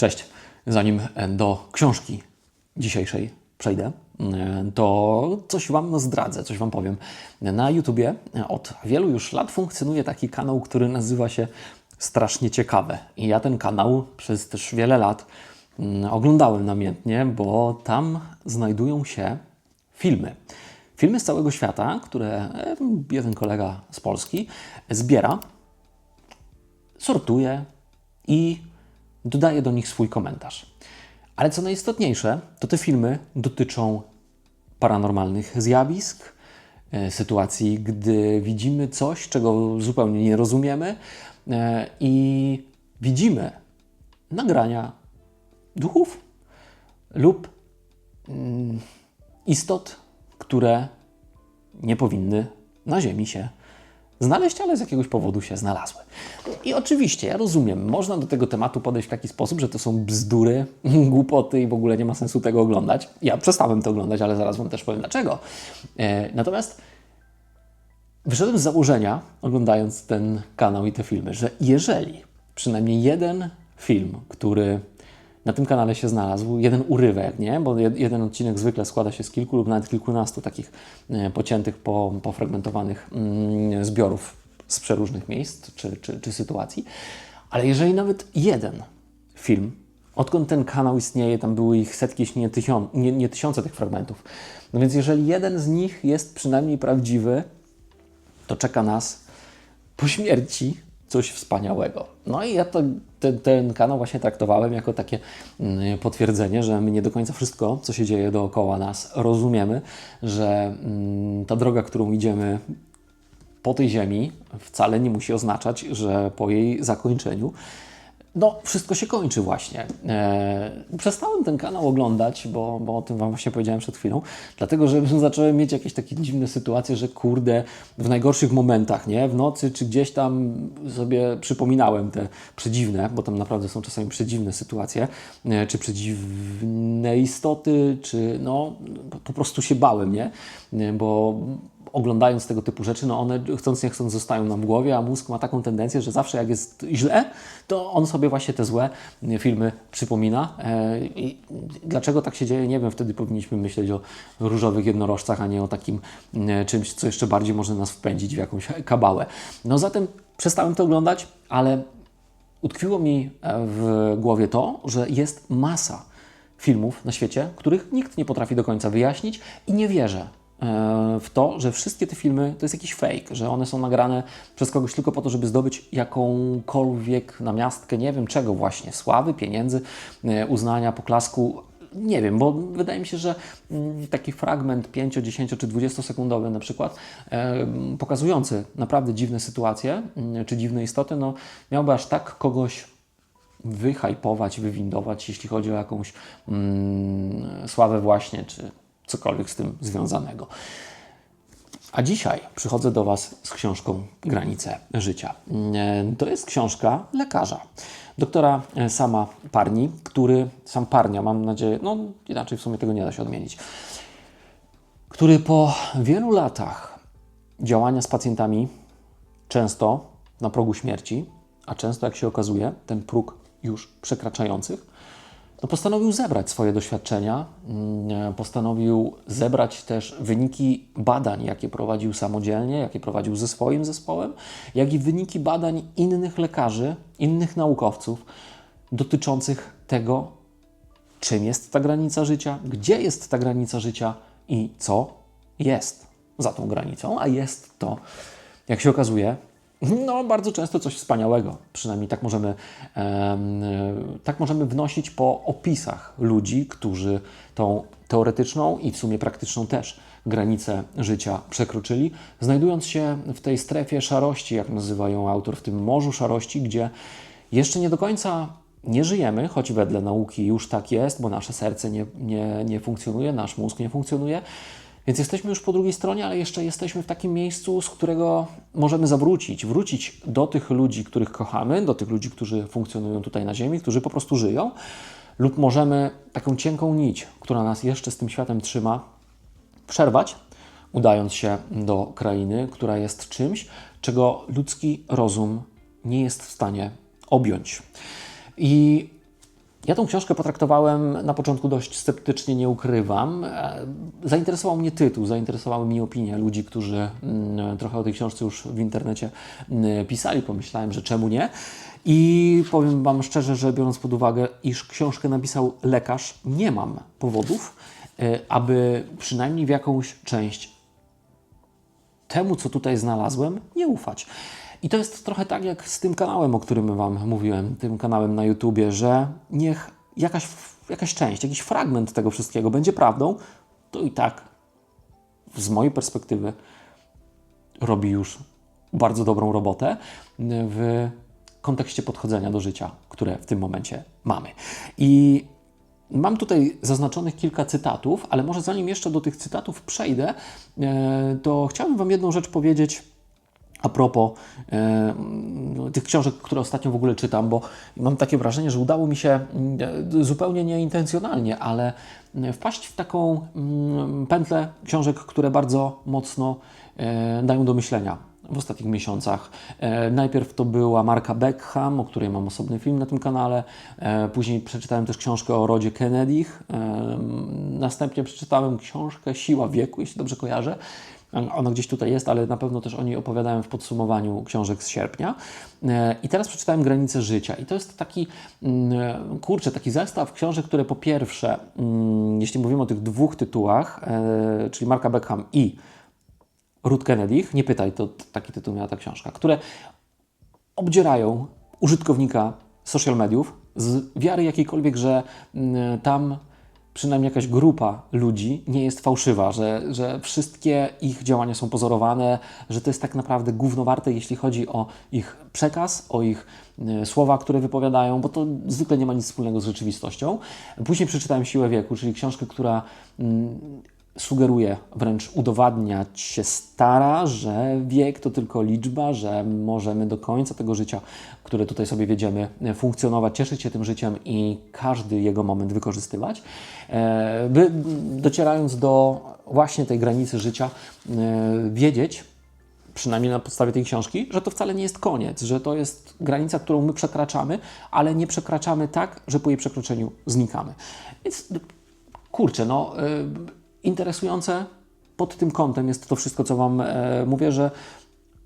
Cześć. Zanim do książki dzisiejszej przejdę, to coś Wam zdradzę, coś Wam powiem. Na YouTubie od wielu już lat funkcjonuje taki kanał, który nazywa się Strasznie Ciekawe. I ja ten kanał przez też wiele lat mm, oglądałem namiętnie, bo tam znajdują się filmy. Filmy z całego świata, które jeden kolega z Polski zbiera, sortuje i dodaje do nich swój komentarz. Ale co najistotniejsze, to te filmy dotyczą paranormalnych zjawisk, e, sytuacji, gdy widzimy coś, czego zupełnie nie rozumiemy e, i widzimy nagrania duchów lub mm, istot, które nie powinny na Ziemi się znaleźć, ale z jakiegoś powodu się znalazły. I oczywiście, ja rozumiem, można do tego tematu podejść w taki sposób, że to są bzdury, głupoty i w ogóle nie ma sensu tego oglądać. Ja przestałem to oglądać, ale zaraz Wam też powiem dlaczego. E, natomiast wyszedłem z założenia, oglądając ten kanał i te filmy, że jeżeli przynajmniej jeden film, który na tym kanale się znalazł jeden urywek, nie? bo jeden odcinek zwykle składa się z kilku lub nawet kilkunastu takich e, pociętych, po, pofragmentowanych mm, zbiorów z przeróżnych miejsc czy, czy, czy sytuacji. Ale jeżeli nawet jeden film, odkąd ten kanał istnieje, tam były ich setki, jeśli nie, tysiąc, nie, nie tysiące tych fragmentów. No więc jeżeli jeden z nich jest przynajmniej prawdziwy, to czeka nas po śmierci coś wspaniałego. No i ja to, ten, ten kanał właśnie traktowałem jako takie mm, potwierdzenie, że my nie do końca wszystko, co się dzieje dookoła nas, rozumiemy, że mm, ta droga, którą idziemy po tej ziemi, wcale nie musi oznaczać, że po jej zakończeniu no, wszystko się kończy właśnie. E, przestałem ten kanał oglądać, bo, bo o tym Wam właśnie powiedziałem przed chwilą, dlatego że zacząłem mieć jakieś takie dziwne sytuacje, że kurde, w najgorszych momentach, nie, w nocy czy gdzieś tam sobie przypominałem te przedziwne, bo tam naprawdę są czasami przedziwne sytuacje, e, czy przedziwne istoty, czy no, po prostu się bałem, nie, e, bo oglądając tego typu rzeczy, no one chcąc nie chcąc zostają nam w głowie, a mózg ma taką tendencję, że zawsze jak jest źle, to on sobie właśnie te złe filmy przypomina. E, I dlaczego tak się dzieje, nie wiem. Wtedy powinniśmy myśleć o różowych jednorożcach, a nie o takim e, czymś, co jeszcze bardziej może nas wpędzić w jakąś kabałę. No zatem przestałem to oglądać, ale utkwiło mi e, w głowie to, że jest masa filmów na świecie, których nikt nie potrafi do końca wyjaśnić i nie wierzę, w to, że wszystkie te filmy to jest jakiś fake, że one są nagrane przez kogoś tylko po to, żeby zdobyć jakąkolwiek namiastkę, nie wiem czego właśnie, sławy, pieniędzy, e, uznania, poklasku, nie wiem, bo wydaje mi się, że mm, taki fragment 5, 10 czy 20 sekundowy na przykład, e, pokazujący naprawdę dziwne sytuacje mm, czy dziwne istoty, no miałby aż tak kogoś wyhypować, wywindować, jeśli chodzi o jakąś mm, sławę właśnie, czy cokolwiek z tym związanego. A dzisiaj przychodzę do Was z książką Granice życia. E, to jest książka lekarza, doktora e, Sama Parni, który, sam Parnia, mam nadzieję, no inaczej w sumie tego nie da się odmienić, który po wielu latach działania z pacjentami, często na progu śmierci, a często, jak się okazuje, ten próg już przekraczających, no postanowił zebrać swoje doświadczenia, mm, postanowił zebrać też wyniki badań, jakie prowadził samodzielnie, jakie prowadził ze swoim zespołem, jak i wyniki badań innych lekarzy, innych naukowców dotyczących tego, czym jest ta granica życia, gdzie jest ta granica życia i co jest za tą granicą, a jest to, jak się okazuje, no, bardzo często coś wspaniałego. Przynajmniej tak możemy, tak możemy wnosić po opisach ludzi, którzy tą teoretyczną i w sumie praktyczną też granicę życia przekroczyli, znajdując się w tej strefie szarości, jak nazywają autor, w tym morzu szarości, gdzie jeszcze nie do końca nie żyjemy, choć wedle nauki już tak jest, bo nasze serce nie, nie, nie funkcjonuje, nasz mózg nie funkcjonuje, więc jesteśmy już po drugiej stronie, ale jeszcze jesteśmy w takim miejscu, z którego możemy zawrócić, wrócić do tych ludzi, których kochamy, do tych ludzi, którzy funkcjonują tutaj na Ziemi, którzy po prostu żyją, lub możemy taką cienką nić, która nas jeszcze z tym światem trzyma, przerwać, udając się do krainy, która jest czymś, czego ludzki rozum nie jest w stanie objąć. I Ja tą książkę potraktowałem na początku dość sceptycznie, nie ukrywam. E, Zainteresował mnie tytuł, zainteresowały mnie opinie ludzi, którzy mm, trochę o tej książce już w internecie mm, pisali. Pomyślałem, że czemu nie. I powiem Wam szczerze, że biorąc pod uwagę, iż książkę napisał lekarz, nie mam powodów, e, aby przynajmniej w jakąś część temu, co tutaj znalazłem, nie ufać. I to jest trochę tak jak z tym kanałem, o którym Wam mówiłem, tym kanałem na YouTubie, że niech jakaś, jakaś część, jakiś fragment tego wszystkiego będzie prawdą, to i tak z mojej perspektywy robi już bardzo dobrą robotę w kontekście podchodzenia do życia, które w tym momencie mamy. I Mam tutaj zaznaczonych kilka cytatów, ale może zanim jeszcze do tych cytatów przejdę, e, to chciałbym Wam jedną rzecz powiedzieć a propos e, tych książek, które ostatnio w ogóle czytam, bo mam takie wrażenie, że udało mi się mm, zupełnie nieintencjonalnie, ale wpaść w taką mm, pętlę książek, które bardzo mocno e, dają do myślenia w ostatnich miesiącach. E, najpierw to była Marka Beckham, o której mam osobny film na tym kanale. E, później przeczytałem też książkę o rodzie Kennedych. E, następnie przeczytałem książkę Siła wieku, jeśli dobrze kojarzę. Ona gdzieś tutaj jest, ale na pewno też o niej opowiadałem w podsumowaniu książek z sierpnia. E, I teraz przeczytałem Granice życia. I to jest taki, mm, kurczę, taki zestaw książek, które po pierwsze, mm, jeśli mówimy o tych dwóch tytułach, e, czyli Marka Beckham i Ruth Kennedy, nie pytaj, to taki tytuł miała ta książka, które obdzierają użytkownika social mediów z wiary jakiejkolwiek, że mm, tam przynajmniej jakaś grupa ludzi nie jest fałszywa, że, że wszystkie ich działania są pozorowane, że to jest tak naprawdę gównowarte, jeśli chodzi o ich przekaz, o ich y, słowa, które wypowiadają, bo to zwykle nie ma nic wspólnego z rzeczywistością. Później przeczytałem Siłę Wieku, czyli książkę, która mm, sugeruje, wręcz udowadniać się stara, że wiek to tylko liczba, że możemy do końca tego życia, które tutaj sobie wiedziemy, funkcjonować, cieszyć się tym życiem i każdy jego moment wykorzystywać. E, by docierając do właśnie tej granicy życia, e, wiedzieć, przynajmniej na podstawie tej książki, że to wcale nie jest koniec, że to jest granica, którą my przekraczamy, ale nie przekraczamy tak, że po jej przekroczeniu znikamy. Więc kurczę, no e, interesujące. Pod tym kątem jest to wszystko, co Wam e, mówię, że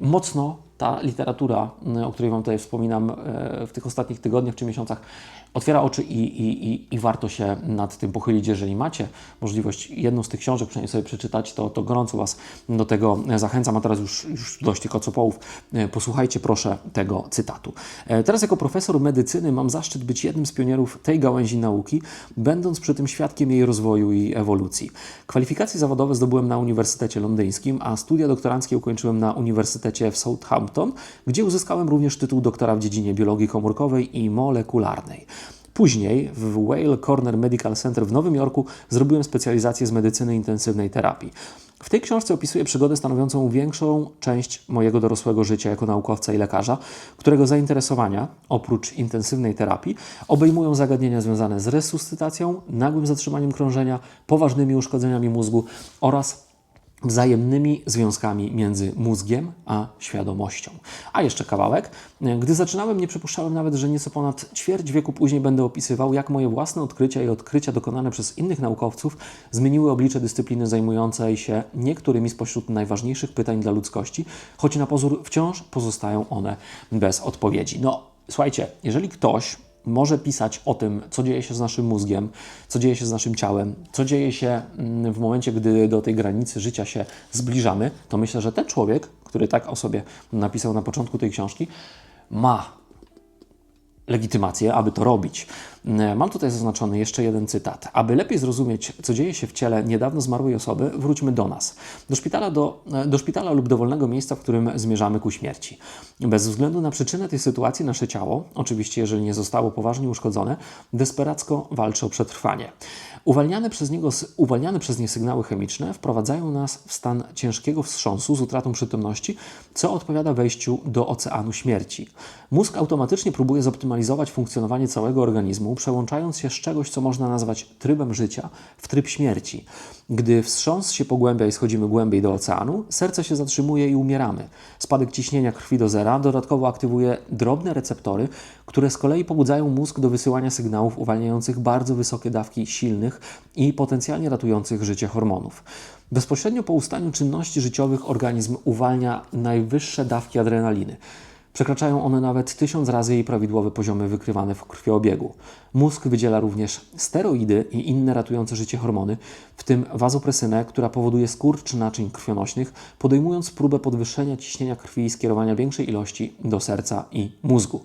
mocno ta literatura, o której Wam tutaj wspominam e, w tych ostatnich tygodniach czy miesiącach, otwiera oczy i, i, i, warto się nad tym pochylić. Jeżeli macie możliwość jedną z tych książek przynajmniej sobie przeczytać, to, to gorąco Was do tego zachęcam. A teraz już, już dość tych kocopołów. E, posłuchajcie proszę tego cytatu. E, teraz jako profesor medycyny mam zaszczyt być jednym z pionierów tej gałęzi nauki, będąc przy tym świadkiem jej rozwoju i ewolucji. Kwalifikacje zawodowe zdobyłem na Uniwersytecie Londyńskim, a studia doktoranckie ukończyłem na Uniwersytecie w Southampton, gdzie uzyskałem również tytuł doktora w dziedzinie biologii komórkowej i molekularnej. Później w Whale Corner Medical Center w Nowym Jorku zrobiłem specjalizację z medycyny intensywnej terapii. W tej książce opisuję przygodę stanowiącą większą część mojego dorosłego życia jako naukowca i lekarza, którego zainteresowania, oprócz intensywnej terapii, obejmują zagadnienia związane z resuscytacją, nagłym zatrzymaniem krążenia, poważnymi uszkodzeniami mózgu oraz wzajemnymi związkami między mózgiem a świadomością. A jeszcze kawałek. Gdy zaczynałem, nie przypuszczałem nawet, że nieco ponad ćwierć wieku później będę opisywał, jak moje własne odkrycia i odkrycia dokonane przez innych naukowców zmieniły oblicze dyscypliny zajmującej się niektórymi spośród najważniejszych pytań dla ludzkości, choć na pozór wciąż pozostają one bez odpowiedzi. No, słuchajcie, jeżeli ktoś może pisać o tym, co dzieje się z naszym mózgiem, co dzieje się z naszym ciałem, co dzieje się mm, w momencie, gdy do tej granicy życia się zbliżamy, to myślę, że ten człowiek, który tak o sobie napisał na początku tej książki, ma legitymację, aby to robić. Mm, mam tutaj zaznaczony jeszcze jeden cytat. Aby lepiej zrozumieć, co dzieje się w ciele niedawno zmarłej osoby, wróćmy do nas. Do szpitala, do, do szpitala lub dowolnego miejsca, w którym zmierzamy ku śmierci. Bez względu na przyczynę tej sytuacji, nasze ciało, oczywiście jeżeli nie zostało poważnie uszkodzone, desperacko walczy o przetrwanie. Uwalniane przez, niego, uwalniane przez nie sygnały chemiczne wprowadzają nas w stan ciężkiego wstrząsu z utratą przytomności, co odpowiada wejściu do oceanu śmierci. Mózg automatycznie próbuje zoptymalizować funkcjonowanie całego organizmu, przełączając się z czegoś, co można nazwać trybem życia, w tryb śmierci. Gdy wstrząs się pogłębia i schodzimy głębiej do oceanu, serce się zatrzymuje i umieramy. Spadek ciśnienia krwi do zera dodatkowo aktywuje drobne receptory, które z kolei pobudzają mózg do wysyłania sygnałów uwalniających bardzo wysokie dawki silnych i potencjalnie ratujących życie hormonów. Bezpośrednio po ustaniu czynności życiowych organizm uwalnia najwyższe dawki adrenaliny. Przekraczają one nawet tysiąc razy jej prawidłowe poziomy wykrywane w krwiobiegu. Mózg wydziela również steroidy i inne ratujące życie hormony, w tym wazopresynę, która powoduje skurcz naczyń krwionośnych, podejmując próbę podwyższenia ciśnienia krwi i skierowania większej ilości do serca i mózgu.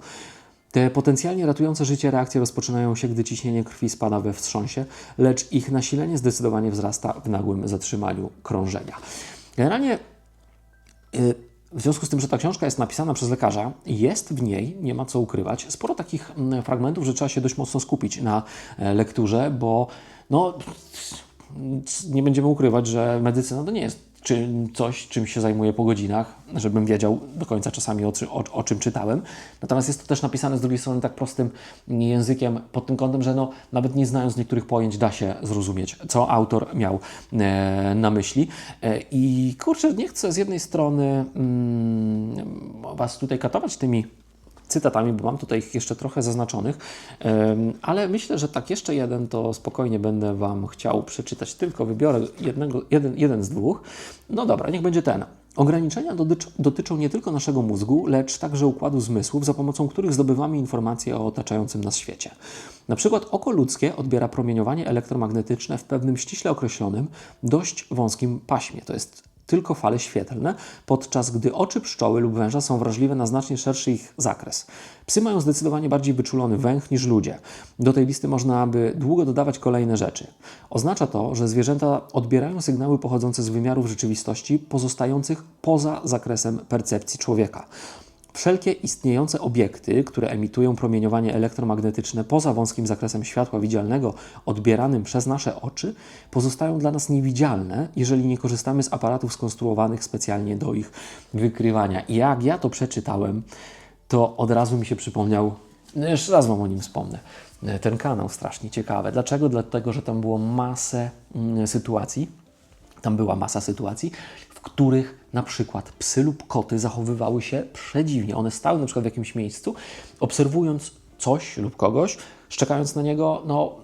Te potencjalnie ratujące życie reakcje rozpoczynają się, gdy ciśnienie krwi spada we wstrząsie, lecz ich nasilenie zdecydowanie wzrasta w nagłym zatrzymaniu krążenia. Generalnie y, w związku z tym, że ta książka jest napisana przez lekarza, jest w niej, nie ma co ukrywać, sporo takich mm, fragmentów, że trzeba się dość mocno skupić na e, lekturze, bo no, nie będziemy ukrywać, że medycyna to nie jest czy coś, czym się zajmuję po godzinach, żebym wiedział do końca czasami o, o, o, czym czytałem. Natomiast jest to też napisane z drugiej strony tak prostym językiem, pod tym kątem, że no, nawet nie znając niektórych pojęć, da się zrozumieć, co autor miał e, na myśli. E, I kurczę, nie chcę z jednej strony mm, Was tutaj katować tymi cytatami, bo mam tutaj ich jeszcze trochę zaznaczonych, ale myślę, że tak jeszcze jeden to spokojnie będę Wam chciał przeczytać, tylko wybiorę jednego, jeden, jeden z dwóch. No dobra, niech będzie ten. Ograniczenia dotycz, dotyczą nie tylko naszego mózgu, lecz także układu zmysłów, za pomocą których zdobywamy informacje o otaczającym nas świecie. Na przykład oko ludzkie odbiera promieniowanie elektromagnetyczne w pewnym ściśle określonym, dość wąskim paśmie. To jest tylko fale świetlne, podczas gdy oczy pszczoły lub węża są wrażliwe na znacznie szerszy ich zakres. Psy mają zdecydowanie bardziej wyczulony węch niż ludzie. Do tej listy można by długo dodawać kolejne rzeczy. Oznacza to, że zwierzęta odbierają sygnały pochodzące z wymiarów rzeczywistości pozostających poza zakresem percepcji człowieka. Wszelkie istniejące obiekty, które emitują promieniowanie elektromagnetyczne poza wąskim zakresem światła widzialnego odbieranym przez nasze oczy, pozostają dla nas niewidzialne, jeżeli nie korzystamy z aparatów skonstruowanych specjalnie do ich wykrywania. I jak ja to przeczytałem, to od razu mi się przypomniał, no jeszcze raz Wam o nim wspomnę, ten kanał strasznie ciekawy. Dlaczego? Dlatego, że tam było masę mm, sytuacji, tam była masa sytuacji, których na przykład psy lub koty zachowywały się przedziwnie. One stały na przykład w jakimś miejscu, obserwując coś lub kogoś, szczekając na niego, no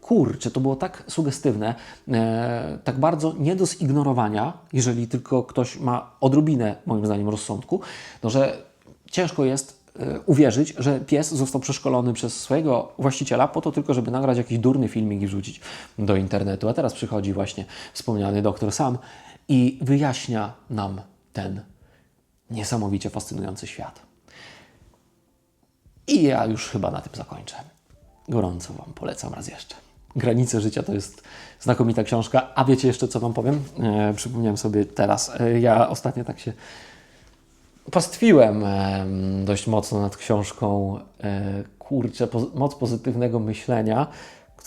kurczę, to było tak sugestywne, e, tak bardzo nie do zignorowania, jeżeli tylko ktoś ma odrobinę, moim zdaniem, rozsądku, no że ciężko jest uwierzyć, że pies został przeszkolony przez swojego właściciela po to tylko, żeby nagrać jakiś durny filmik i wrzucić do internetu. A teraz przychodzi właśnie wspomniany doktor Sam i wyjaśnia nam ten niesamowicie fascynujący świat. I ja już chyba na tym zakończę. Gorąco Wam polecam raz jeszcze. Granice życia to jest znakomita książka. A wiecie jeszcze, co Wam powiem? E, przypomniałem sobie teraz. E, ja ostatnio tak się pastwiłem dość mocno nad książką e, Kurczę, moc pozytywnego myślenia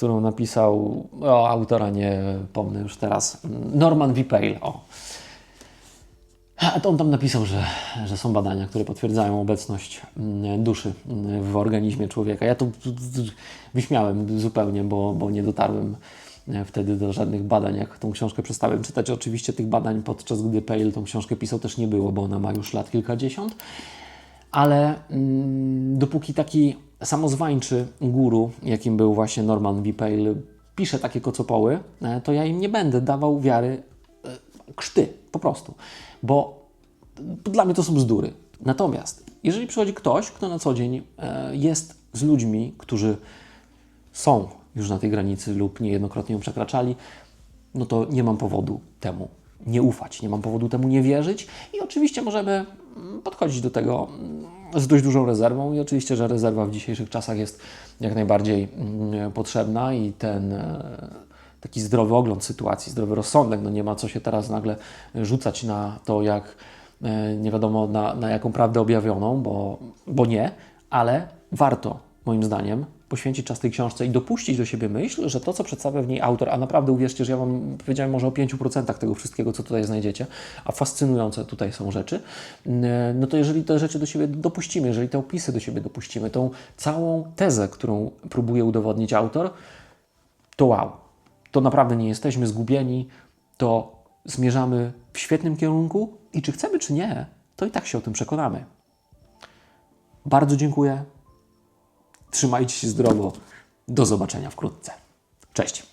którą napisał, o, autora nie pomnę już teraz, Norman V. Pale. O. A to on tam napisał, że, że są badania, które potwierdzają obecność mm, duszy mm, w organizmie człowieka. Ja to wyśmiałem zupełnie, bo, bo nie dotarłem wtedy do żadnych badań, jak tą książkę przestałem czytać. Oczywiście tych badań podczas gdy Pale tą książkę pisał też nie było, bo ona ma już lat kilkadziesiąt. Ale mm, dopóki taki samozwańczy guru, jakim był właśnie Norman B. Pale, pisze takie kocopoły, e, to ja im nie będę dawał wiary e, krzty, po prostu. Bo dla mnie to są bzdury. Natomiast jeżeli przychodzi ktoś, kto na co dzień e, jest z ludźmi, którzy są już na tej granicy lub niejednokrotnie ją przekraczali, no to nie mam powodu temu nie ufać, nie mam powodu temu nie wierzyć i oczywiście możemy mm, podchodzić do tego mm, z dość dużą rezerwą i oczywiście, że rezerwa w dzisiejszych czasach jest jak najbardziej mm, potrzebna i ten e, taki zdrowy ogląd sytuacji, zdrowy rozsądek, no nie ma co się teraz nagle rzucać na to, jak e, nie wiadomo na, na jaką prawdę objawioną, bo, bo nie, ale warto moim zdaniem poświęcić czas tej książce i dopuścić do siebie myśl, że to, co przedstawia w niej autor, a naprawdę uwierzcie, że ja Wam powiedziałem może o 5% tego wszystkiego, co tutaj znajdziecie, a fascynujące tutaj są rzeczy, no to jeżeli te rzeczy do siebie dopuścimy, jeżeli te opisy do siebie dopuścimy, tą całą tezę, którą próbuje udowodnić autor, to wow, to naprawdę nie jesteśmy zgubieni, to zmierzamy w świetnym kierunku i czy chcemy, czy nie, to i tak się o tym przekonamy. Bardzo dziękuję. Trzymajcie się zdrowo. Do zobaczenia wkrótce. Cześć.